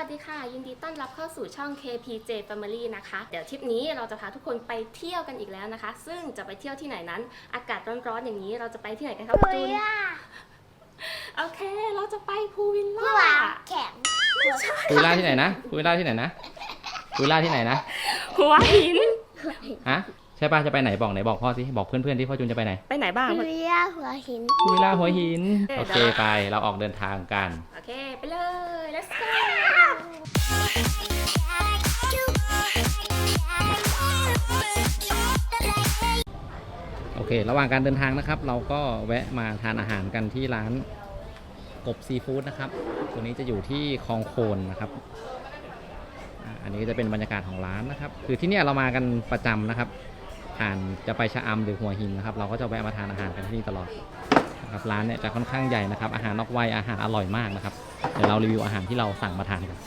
วัสดีค่ะ ยินดีต้อนรับเข้าสู่ช่อง KPJ Family นะคะ เดี๋ยวทริปนี้เราจะพาทุกคนไปเที่ยวกันอีกแล้วนะคะ ซึ่งจะไปเที่ยวที่ไหนนั้น อากาศร้อนๆอย่างนี้เราจะไปที่ไหนกันครับคุจูยนล่ะโอเค เราจะไปพูวิลหัวล่าแข็งคุยล่าที่ไหนนะคุยล่าที่ไหนนะคุยล่าที่ไหนนะหัวหินฮะใช่ป่ะจะไปไหนบอกไหนบอกพ่อสิบอกเพื่อนๆที่พ่อจุนจะไปไหนไปไหนบ้างคุยล่ะหัวหินคุยล่าหัวหินเออโอเคไปเราออกเดินทางกันโอเคไปเลย let's go เค ระหว่างการเดินทางนะครับ เราก็แวะมาทานอาหารกันที่ร้านกบซีฟู้ดนะครับ ตัวนี้จะอยู่ที่คลองโคนนะครับอันนี้จะเป็นบรรยากาศของร้านนะครับ คือที่เนี่ยเรามากันประจำนะครับผ่านจะไปชะอำหรือหัวหินนะครับ เราก็จะแวะมาทานอาหารกันที่นี่ตลอดนะครับร้านเนี่ยจะค่อนข้างใหญ่นะครับ อาหารนอกวัยอาหารอร่อยมากนะครับเดี๋ยวเรารีวิวอาหารที่เราสั่งมาทานกัน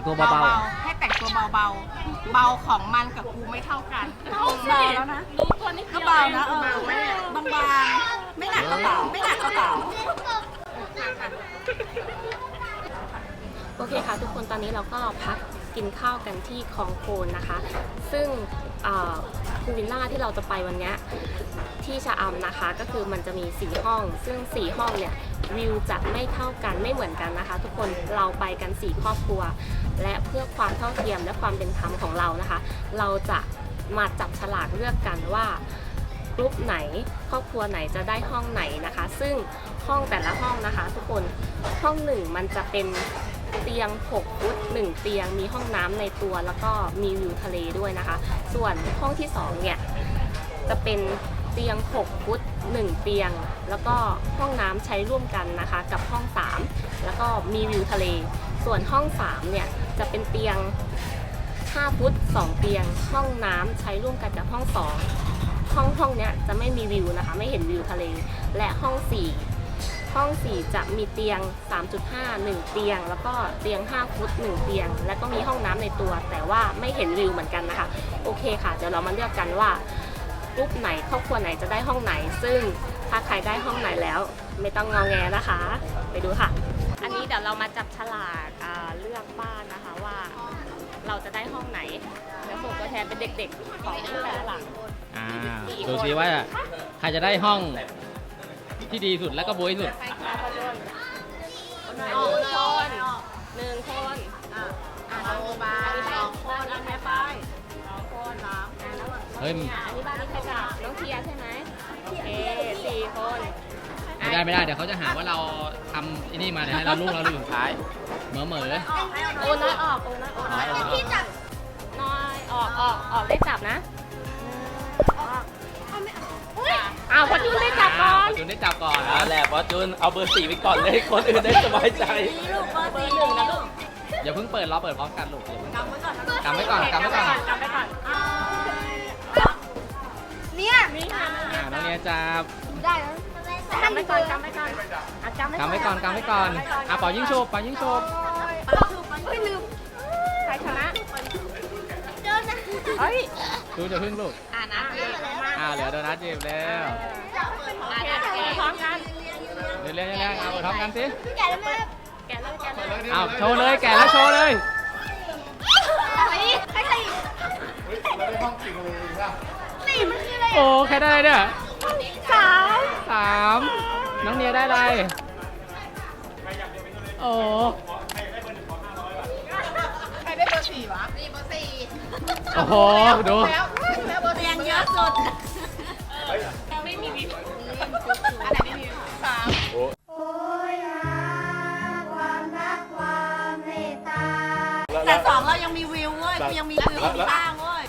งตัวๆเบาๆให้แต่งตัวเบาๆ เบาของมันกับกูไม่เท่ากันเบาแล้วนะรู้ตัวนิดเดีก็ยวเบานะเออบางๆไม่หนักกระเป๋าไม่หนักกระเป๋าโอเคค่ะทุกคนตอนนี้เราก็พักกินข้าวกันที่คลองโคนนะคะ ซึ่ง พูวิลล่าที่เราจะไปวันนี้ที่ชะอำนะคะก็คือมันจะมี 4 ห้อง ซึ่ง 4 ห้องเนี่ยวิวจะไม่เท่ากันไม่เหมือนกันนะคะ ทุกคนเราไปกัน 4 ครอบครัว และเพื่อความเท่าเทียมและความเป็นธรรมของเรานะคะ เราจะมาจับฉลากเลือกกันว่ากรุ๊ปไหนครอบครัวไหนจะได้ห้องไหนนะคะ ซึ่งห้องแต่ละห้องนะคะ ทุกคนห้องหนึ่งมันจะเป็น เตียง 6 ฟุต 1 เตียง มีห้องน้ำในตัว แล้วก็มีวิวทะเลด้วยนะคะ ส่วนห้องที่ 2 เนี่ย จะเป็นเตียง 6 ฟุต 1 เตียง แล้วก็ห้องน้ำใช้ร่วมกันนะคะ กับห้อง 3 แล้วก็มีวิวทะเล ส่วนห้อง 3 เนี่ย จะเป็นเตียง 5 ฟุต 2 เตียง ห้องน้ำใช้ร่วมกันกับห้อง 2 ห้องห้องเนี้ยจะไม่มีวิวนะคะ ไม่เห็นวิวทะเล และห้อง 4 ห้อง 4 จะมีเตียง 3.5 1 เตียง แล้วก็เตียง 5 ฟุต 1 เตียง แล้วก็มีห้องน้ำในตัว แต่ว่าไม่เห็นวิวเหมือนกันนะคะ โอเคค่ะ เดี๋ยวเรามาเลือกกันว่ากรุ๊ปไหนครอบครัวไหนจะได้ห้องไหน ซึ่งถ้าใครได้ห้องไหนแล้ว ไม่ต้องงอแงนะคะ ไปดูค่ะ อันนี้เดี๋ยวเรามาจับฉลากเลือกบ้านนะคะว่าเราจะได้ห้องไหน แล้วส่งตัวแทนเป็นเด็กๆของแต่ละหลังดูซิว่าใครจะได้ห้อง ที่ดีสุดแล้วก็บวยสุดหนึ่งคนหนึ่งคนเอาบาสองคนอันแม่ไปสองคนสามเฮ้ย อันนี้บ้านนี้ใครจับน้องเทียใช่ไหมโอเคสี่คนไม่ได้ไม่ได้เดี๋ยวเขาจะหาว่าเราทำไอ้นี่มาเดี๋ยวให้เราลูกเราดูสุดท้ายเหม่อเหม่อโอนน้อยออกโอนน้อยออกน้อยออกที่จับน้อยออกออกออกได้จับนะอ้าวพอจูนได้จับก่อนจุนได้จับก่อนเอาแหละบอสจูนเอาเบอร์สี่ไปก่อนเลยคนอื่นได้สบายใจเบอร์หนึ่งนะลูกอย่าเพิ่งเปิดรอเปิดพร้อมกันลูกกำไว้ก่อนนะกำไว้ก่อนกำไว้ก่อนกำไว้ก่อนเนี่ยนี่ค่ะอ่าน้องเนียจับได้แล้วกำไว้ก่อนกำไว้ก่อนอะกำไว้กำไว้ก่อนกำไว้ก่อนอะเป่ายิงโชบเป่ายิงโชบเฮ้ยลืมใครชนะโดนนะเฮ้ยดูจะพึ่งลูกอ่านะ อ่าเหลือโดนัทจีบแล้วอะแกะพร้อมกันเร็วๆเร็วๆเอาไปพร้อมกันสิแกะแล้วแม่แกะเลยแกะเลยเอาโชว์เลยแกะแล้วโชว์เลยให้ใครสี่มันคืออะไรโอ้ใครได้เนี่ยสามสามน้องเนียได้อะไรโอ้ใครได้เบอร์สี่วะนี่เบอร์สี่โอ้โหดูแล้วแล้วเบอร์สี่ยังเยอะสุด องเรายังมีวิวเว้ยกูยังมีวิวมีบ้างเว้ย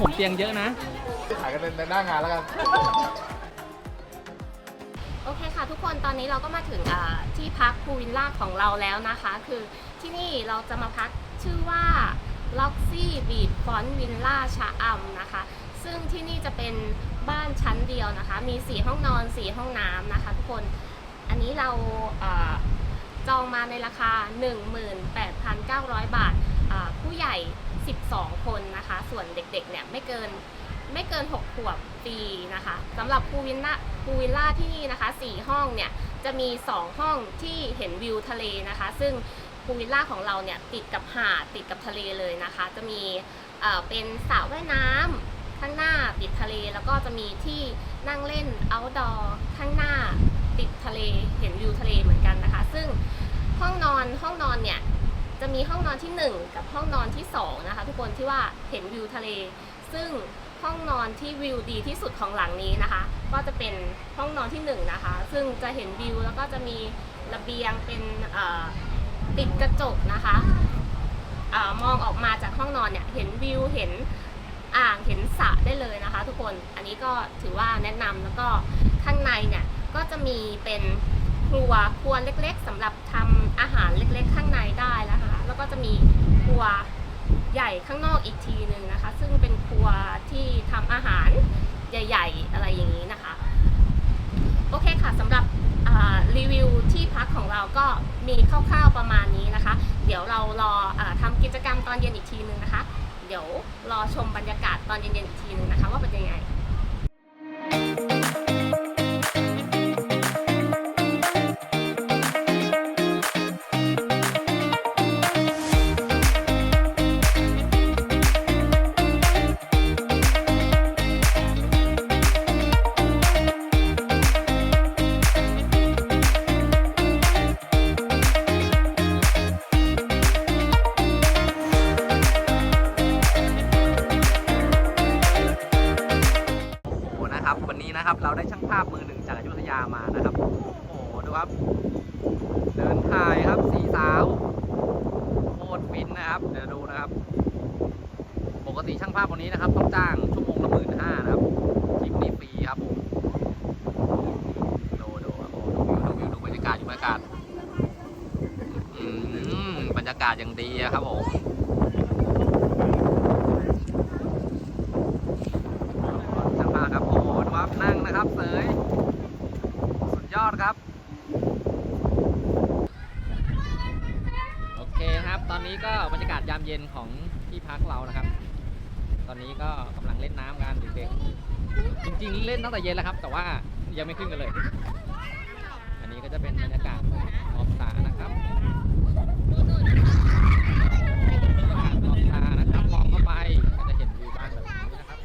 ผมเตียงเยอะนะ ขายกันในหน้างานแล้วกัน โอเคค่ะทุกคนตอนนี้เราก็มาถึงอ่าที่พักพูวิลล่าของเราแล้วนะคะ คือที่นี่เราจะมาพักชื่อว่า Loxy Beach Front Villa ชะอำนะคะ ซึ่งที่นี่จะเป็นบ้านชั้นเดียวนะคะ มี 4 ห้องนอน 4 ห้องน้ำนะคะ ทุกคน อันนี้เราอ่า จองมาในราคา 18,900 บาทอ่าผู้ใหญ่ 12 คนนะคะ ส่วนเด็กๆ เนี่ยไม่เกินไม่เกิน 6 ขวบฟรีนะคะสำหรับพูวิลล่าพูวิลล่าที่นี่นะคะ 4 ห้องเนี่ยจะมี 2 ห้องที่เห็นวิวทะเลนะคะ ซึ่งพูวิลล่าของเราเนี่ยติดกับหาดติดกับทะเลเลยนะคะ จะมีเอ่อเป็นสระว่ายน้ำข้างหน้าติดทะเล แล้วก็จะมีที่นั่งเล่น outdoor ข้างหน้า ติดทะเลเห็นวิวทะเลเหมือนกันนะคะ ซึ่งห้องนอนห้องนอนเนี่ยจะมีห้องนอนที่ 1 กับห้องนอนที่2นะคะทุกคนที่ว่าเห็นวิวทะเล ซึ่งห้องนอนที่วิวดีที่สุดของหลังนี้นะคะ ก็จะเป็นห้องนอนที่1นงนะคะ ซึ่งจะเห็นวิวแล้วก็จะมีระเบียงเป็นติดกระจกนะคะออมองออกมาจากห้องนอนเนี่ยเห็นวิวเห็นอ่างเห็นสระได้เลยนะคะ ทุกคนอันนี้ก็ถือว่าแนะนำแล้วก็ข้างในเนี่ย ก็จะมีเป็นครัวครัวเล็กๆสำหรับทำอาหารเล็กๆ ข้างในได้แล้วนะคะ แล้วก็จะมีครัวใหญ่ข้างนอกอีกทีหนึ่งนะคะ ซึ่งเป็นครัวที่ทำอาหารใหญ่ ๆ อะไรอย่างนี้นะคะ โอเคค่ะสำหรับรีวิวที่พักของเราก็มีคร่าวๆประมาณนี้นะคะ เดี๋ยวเรารออาทำกิจกรรมตอนเย็นอีกทีหนึ่งนะคะ เดี๋ยวรอชมบรรยากาศตอนเย็นๆอีกทีนึงนะคะ ว่าเป็นยังไง ได้ช่างภาพมือหนึ่งจากอยุธยามานะครับ โอ้โห ดูครับ เดินถ่ายครับสีสาวโคตรฟินนะครับ เดี๋ยวดูนะครับ ปกติช่างภาพคนนี้นะครับ ต้องจ้างชั่วโมงละหมื่นห้านะครับทริปนี้ฟรีครับผมดูดูโอ้โหดูวิวดูวิวดูบรรยากาศอยู่บรรยากาศอืมบรรยากาศอย่างดีครับผม ช่างภาพครับโอ้โหดูครับนั่งนะครับเสยสุดยอดครับ โอเคนะครับ ตอนนี้ก็บรร ย็นของที่พักเรานะครับ ตอนนี้ก็กำลังเล่นน้ำกันเด็กๆจริง ๆ เล่นตั้งแต่เย็นแล้วครับ แต่ว่ายังไม่ขึ้นกันเลย อันนี้ก็จะเป็นบรรยากาศขอบสระนะครับบรรยากาศขอบสระนะครับมองเข้าไปก็จะเห็นวิวบ้านแบบนี้นะครับ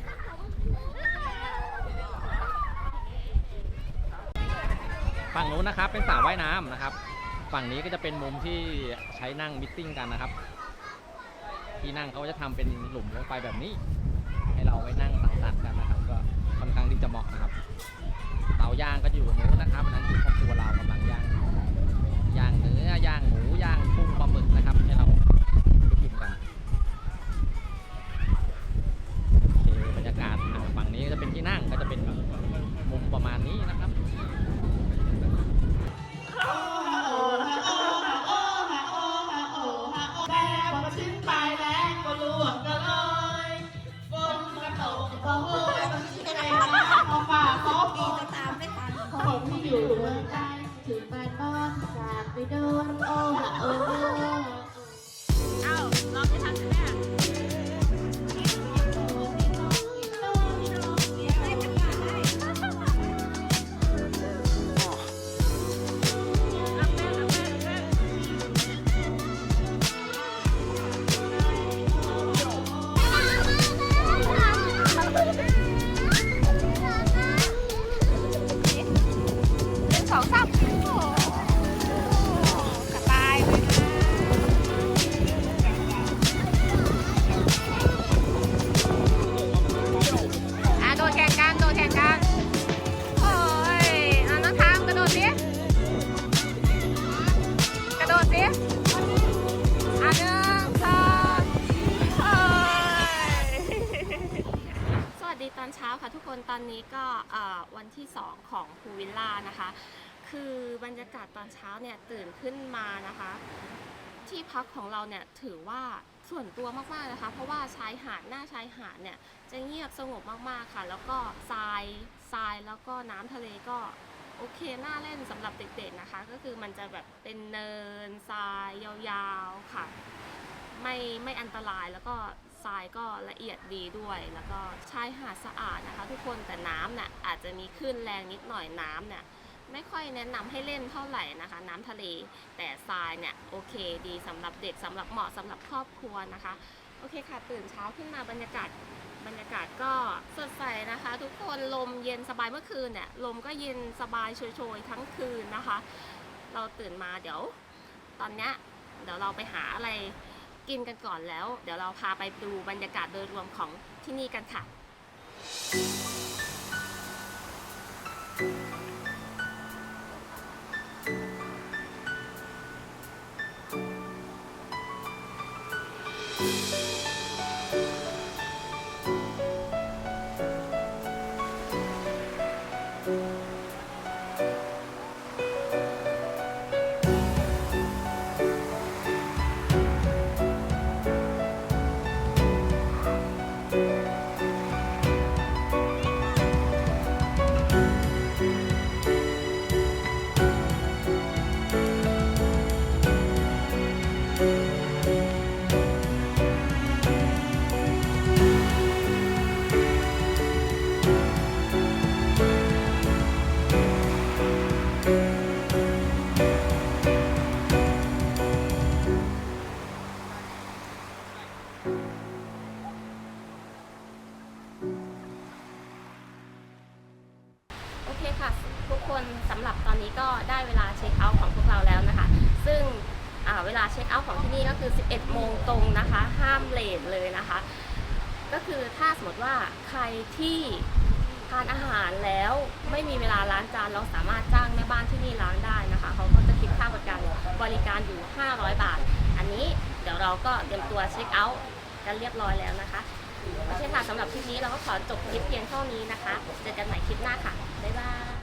ฝั่งนู้นนะครับเป็นสระว่ายน้ำนะครับ ฝั่งนี้ก็จะเป็นมุมที่ใช้นั่งมิทติ้งกันนะครับ ที่นั่งเขาจะทำเป็นหลุมลงไปแบบนี้ ให้เราไว้นั่งสังสรรค์กันนะครับ ก็ค่อนข้างที่จะเหมาะนะครับ เตาย่างก็อยู่ตรงนู้นนะครับอันนั้นคือครอบครัวเรากำลังย่างย่างเนื้อย่างหมูย่างกุ้งปลาหมึกนะครับให้เรา อนเช้าค่ะทุกคนตอนนี้ก็วันที่ 2 ของพูวิลล่านะคะ คือบรรยากาศตอนเช้าเนี่ยตื่นขึ้นมานะคะ ที่พักของเราเนี่ยถือว่าส่วนตัวมากๆนะคะ เพราะว่าชายหาดหน้าชายหาดเนี่ยจะเงียบสงบมากๆค่ะ แล้วก็ทรายทรายแล้วก็น้ำทะเลก็โอเคน่าเล่นสำหรับเด็กๆนะคะ ก็คือมันจะแบบเป็นเนินทรายยาวๆค่ะ ไม่ไม่อันตรายแล้วก็ ทรายก็ละเอียดดีด้วย แล้วก็ชายหาดสะอาดนะคะ ทุกคนแต่น้ำเนี่ยอาจจะมีคลื่นแรงนิดหน่อยน้ำเนี่ยไม่ค่อยแนะนำให้เล่นเท่าไหร่นะคะ น้ำทะเล แต่ทรายเนี่ยโอเคดีสำหรับเด็กสำหรับเหมาะสำหรับครอบครัวนะคะโอเคค่ะตื่นเช้าขึ้นมาบรรยากาศบรรยากาศก็สดใสนะคะ ทุกคนลมเย็นสบายเมื่อคืนเนี่ยลมก็เย็นสบายโชยๆทั้งคืนนะคะ เราตื่นมาเดี๋ยว ตอนเนี้ยเดี๋ยวเราไปหาอะไร กินกันก่อนแล้ว เดี๋ยวเราพาไปดูบรรยากาศโดยรวมของที่นี่กันค่ะ นี้ก็ได้เวลาเช็คเอาท์ของพวกเราแล้วนะคะ ซึ่งเวลาเช็คเอาท์ของที่นี่ก็คือ 11 โมงตรงนะคะ ห้ามเลทเลยนะคะ ก็คือถ้าสมมติว่าใครที่ทานอาหารแล้วไม่มีเวลาล้างจานเราสามารถจ้างแม่บ้านที่นี่ล้างได้นะคะเขาก็จะคิดค่าบริการบริการอยู่ 500 บาท อันนี้เดี๋ยวเราก็เตรียมตัวเช็คเอาท์กันเรียบร้อยแล้วนะคะโอเคค่ะสำหรับคลิปนี้เราก็ขอจบคลิปเพียงเท่านี้นะคะ เจอกันใหม่คลิปหน้าค่ะ บ๊ายบาย